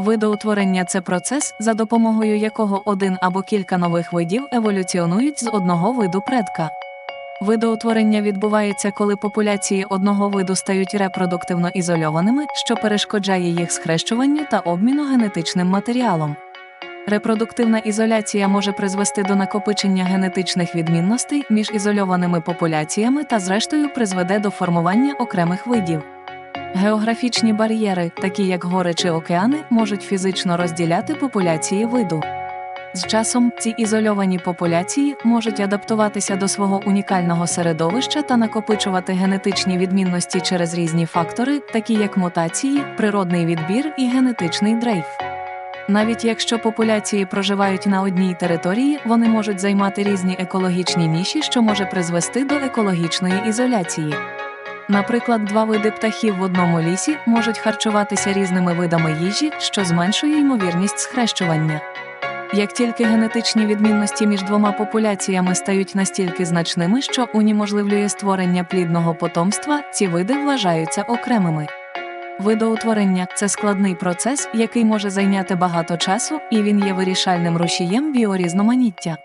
Видоутворення це процес, за допомогою якого один або кілька нових видів еволюціонують з одного виду предка. Видоутворення відбувається, коли популяції одного виду стають репродуктивно ізольованими, що перешкоджає їх схрещуванню та обміну генетичним матеріалом. Репродуктивна ізоляція може призвести до накопичення генетичних відмінностей між ізольованими популяціями та, зрештою, призведе до формування окремих видів. Географічні бар'єри, такі як гори чи океани, можуть фізично розділяти популяції виду. З часом ці ізольовані популяції можуть адаптуватися до свого унікального середовища та накопичувати генетичні відмінності через різні фактори, такі як мутації, природний відбір і генетичний дрейф. Навіть якщо популяції проживають на одній території, вони можуть займати різні екологічні ніші, що може призвести до екологічної ізоляції. Наприклад, два види птахів в одному лісі можуть харчуватися різними видами їжі, що зменшує ймовірність схрещування. Як тільки генетичні відмінності між двома популяціями стають настільки значними, що унеможливлює створення плідного потомства, ці види вважаються окремими. Видоутворення це складний процес, який може зайняти багато часу, і він є вирішальним рушієм біорізноманіття.